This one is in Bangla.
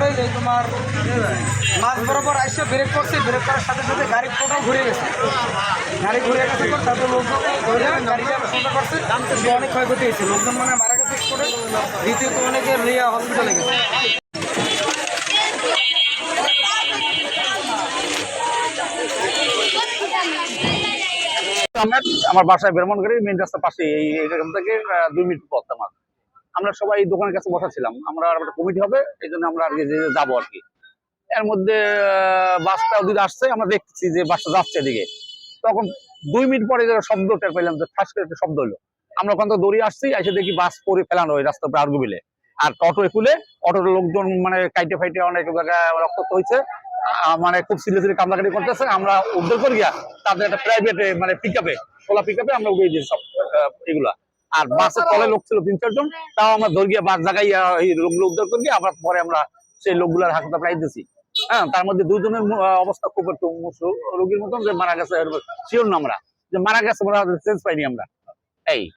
পরে যে তোমার, মাছ বরাবর আইসে ব্রেক করছে ব্রেক করার সাথে সাথে গাড়ি টোটাল ঘুরে গেছে। গাড়ি ঘুরে গেছে পর লোকজন অনেক ক্ষয়ক্ষতি হয়েছে। লোকজন মানে মারা গেছে করে দ্বিতীয়ত অনেকে লিয়া হসপিটালে গেছে। আমার বাসায় বেরমনগাড়ি মেন রাস্তার পাশে এই এখান থেকে দুই মিনিট পথ আমার। আমরা সবাই দোকানের কাছে বসা ছিলাম আমরা একটা কমিটি হবে, এই জন্য আমরা আর কি যাব আর কি। এর মধ্যে বাসটা ওদিকে আসছে, আমরা দেখছি যে বাসটা যাচ্ছে এদিকে। তখন দুই মিনিট পরে যে শব্দ টের পেলাম যে ঠাস করে একটা শব্দ হলো আমরা ওখান থেকে দৌড়িয়ে আসছি, এসে দেখি বাস পরে ফেলানো ওই রাস্তার উপরে আর্গুবিলে আর অটো খুলে অটোর লোকজন মানে কাইটে ফাইটে অনেক জায়গায় রক্ত হয়েছে মানে খুব সিরিয়াসলি কামলাকাটি করতেছে। আমরা উদ্ধার করে তাদের একটা প্রাইভেটে মানে পিক আপে খোলা পিক আপে আমরা উড়িয়ে দিই সব এগুলা। আর বাসের তলে লোক ছিল তিন চারজন। তাও আমরা ধরে গিয়ে বাস জায়গায় এই লোকগুলো উদ্ধার করি আবার পরে আমরা সেই লোকগুলার হাসপাতাল প্রায় দিয়েছি হ্যাঁ তার মধ্যে দুজনের অবস্থা খুব একটু রোগীর মতন যে মারা গেছে শিওর না আমরা। যে মারা গেছে সেন্স পাইনি আমরা। এই